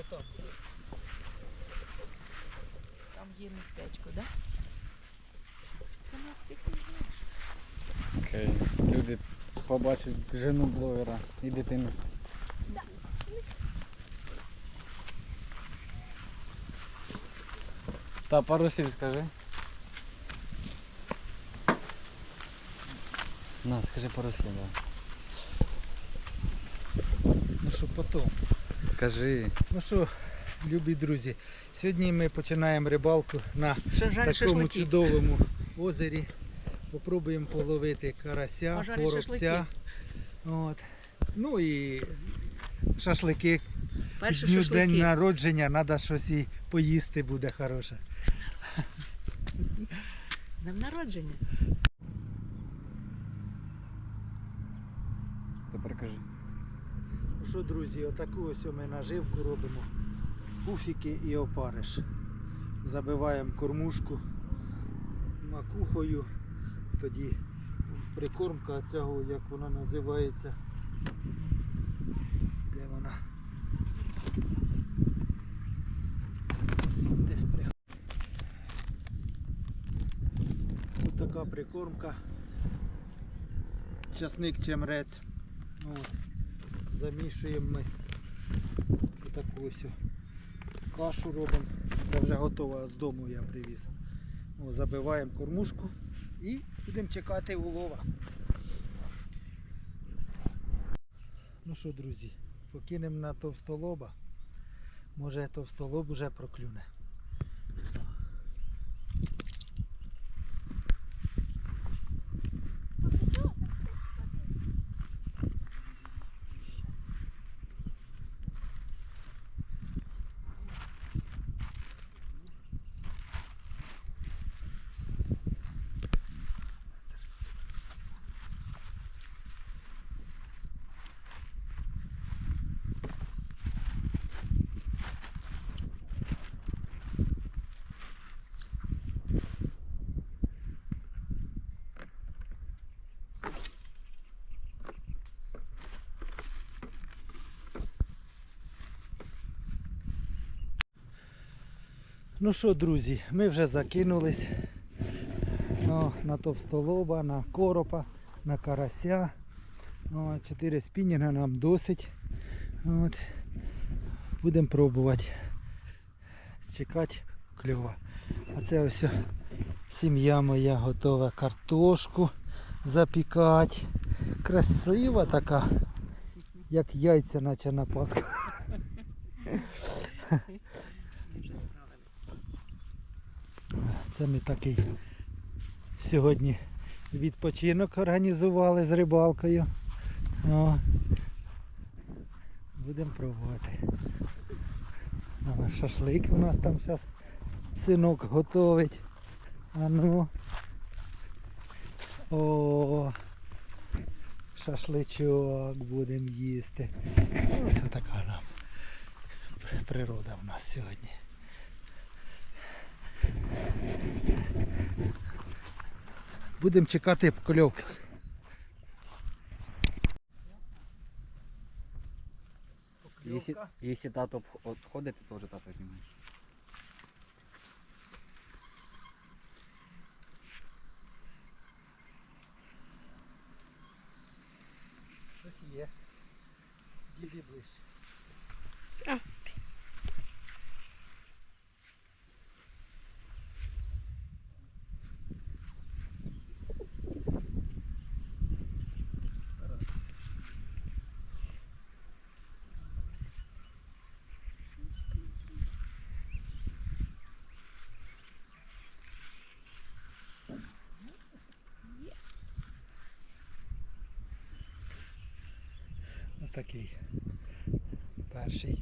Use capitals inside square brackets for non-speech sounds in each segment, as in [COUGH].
Отам. Там є містечко, так? Да? Це нас всіх не знаєш. Окей. Люди побачать жену блогера і дитину. Та пару слів скажи. На, скажи пару слів. Да. Ну що, потім. Кажи. Ну що, любі друзі, сьогодні ми починаємо рибалку на Що такому шашлики. чудовому озері. Попробуємо половити карася, Пожарі коробця. От. Ну і шашлики. Перші Дню шашлики. день народження, треба щось і поїсти буде хороше. Днем народження. Тепер кажи. Ну що, друзі, отаку ось ми наживку робимо. Пуфіки і опариш. Забиваємо кормушку макухою. Тоді прикормка цього, як вона називається. Де вона? Десь- Десь при... Ось така прикормка. Часник чемрець. От. Замішуємо ми таку ось кашу робимо. Це вже готова з дому я привіз. О, забиваємо кормушку і будемо чекати улова. Ну що, друзі, покинемо на товстолоба. Може товстолоб уже проклюне. Ну що, друзі, ми вже закинулись О, на товстолоба, на коропа, на карася. О, чотири спінінга нам досить. От. Будемо пробувати. Чекати кльова. А це ось сім'я моя готова картошку запікати. Красива така, як яйця, наче на Пасху. [LAUGHS] Ми вже справились. Це ми такий сьогодні відпочинок організували з рибалкою. О. Будемо пробувати. Шашлик у нас там зараз синок готовить. А ну. О, шашличок будемо їсти. Ось така нам природа в нас сьогодні. Будемо чекати польовки. Якщо, якщо тато відходить, ти теж тато знімаєш. Щось є. Діди ближче. Отакий перший.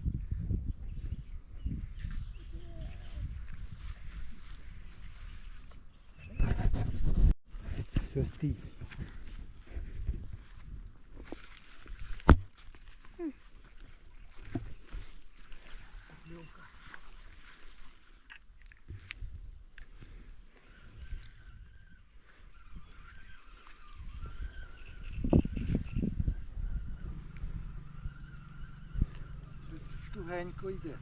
Тугенько йде.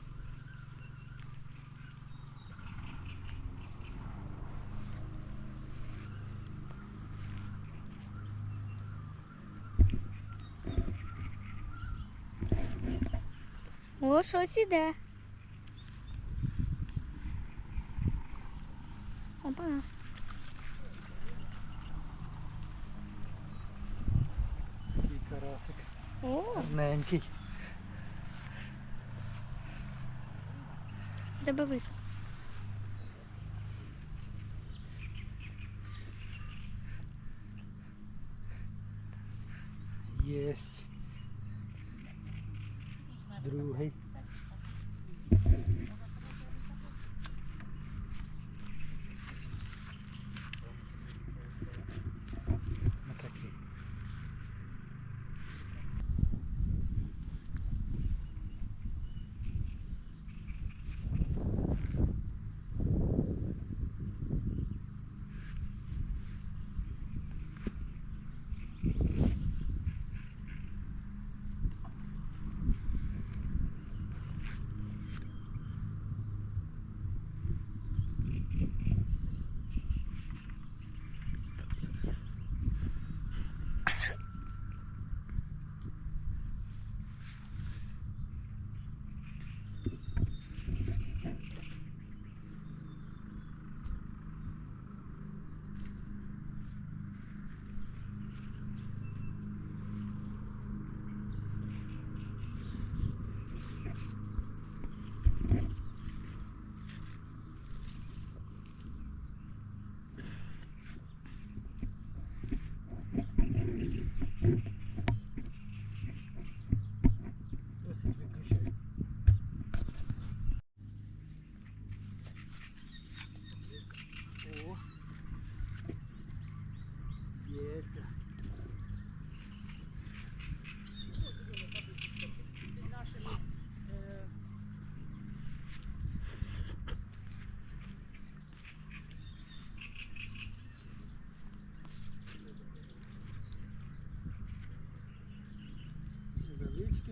О, щось іде. Опа. Такий карасик. О, Гарненький. Вийшло. Єсть. Другий.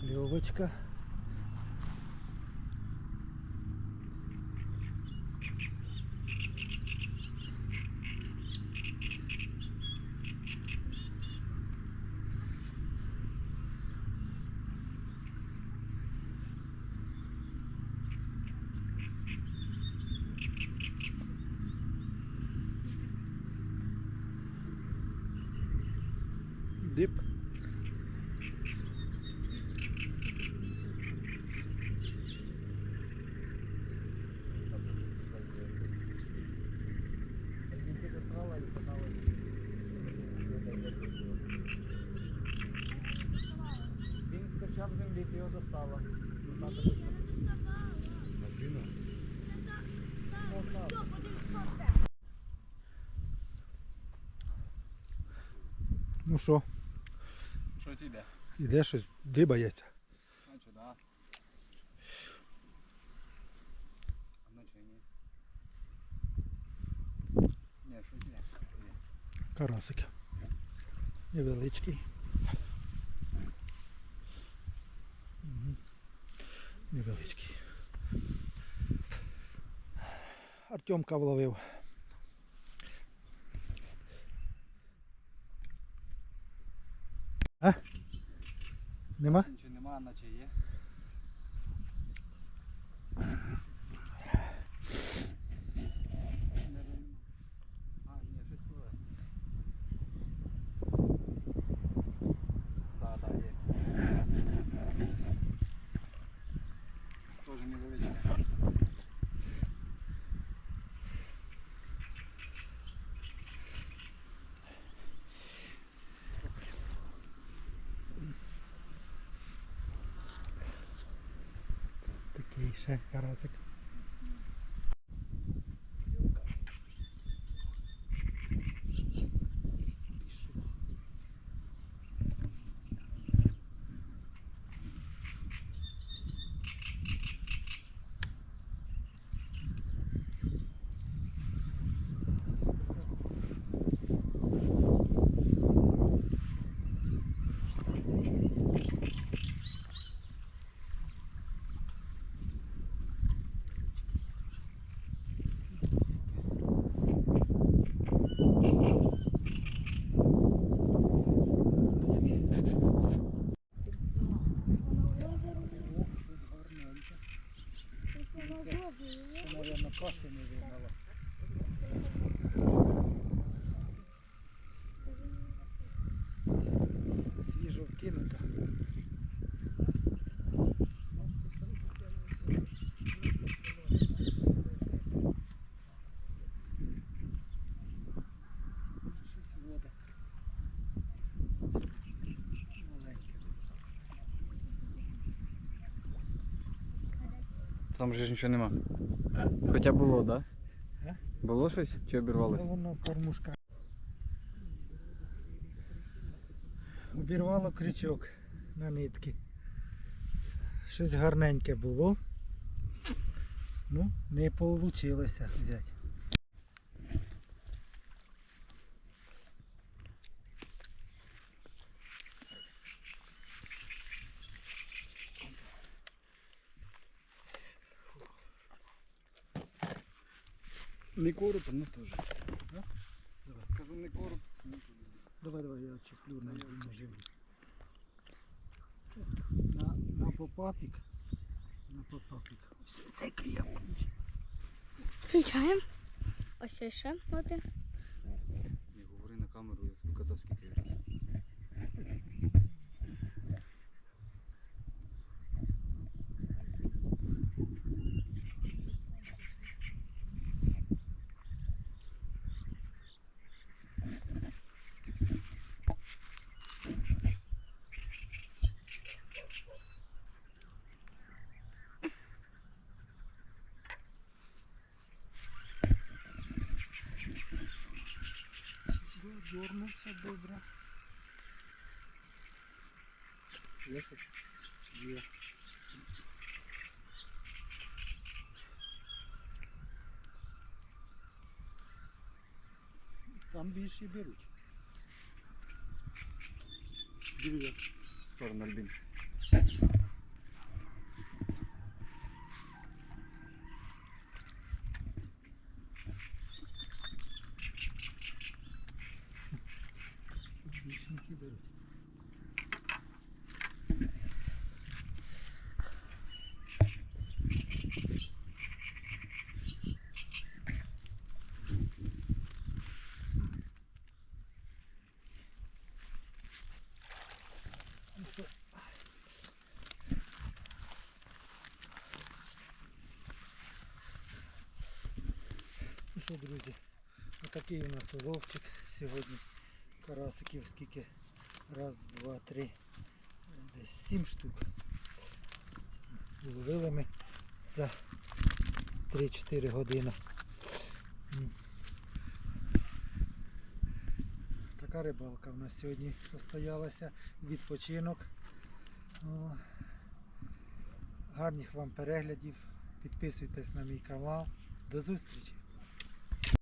Поклевочка. Дип. Достала. Ну що, Щось іде. іде щось дибається. Значить, да. Вночі ні. Ні, щось є. Є. Карасик. Невеличкий. Невеличкий. Артемка вловив. А? Нема? Нічого нема, наче є. ಈ ಶಂಕರ ಸಿಕ್ಕ Там же ж нічого нема. Хоча було, да? Е? Було щось? Чи обірвалося? Воно кормушка. Обірвало крючок на нитки. Щось гарненьке було. Ну, не вийшло взяти. Не короб, ну теж. Да? Давай. Кажу, не короб. Давай, давай, я чеплю на ножі. На, на попапік. На попапік. Ось Це клієнт. Включаємо. Ось ще один. Не говори на камеру, я тобі казав скільки разів. Дорнувся добре. Є щось? Є. Там більше беруть. Диви, В сторону Альбін. більшенькі беруть. Ну що? Ну що, друзі, отакий у нас уловчик сьогодні. Карасиків скільки? Раз, два, три, десь сім штук. Ловили ми за 3-4 години. Така рибалка в нас сьогодні состоялася. Відпочинок. Гарних вам переглядів. Підписуйтесь на мій канал. До зустрічі!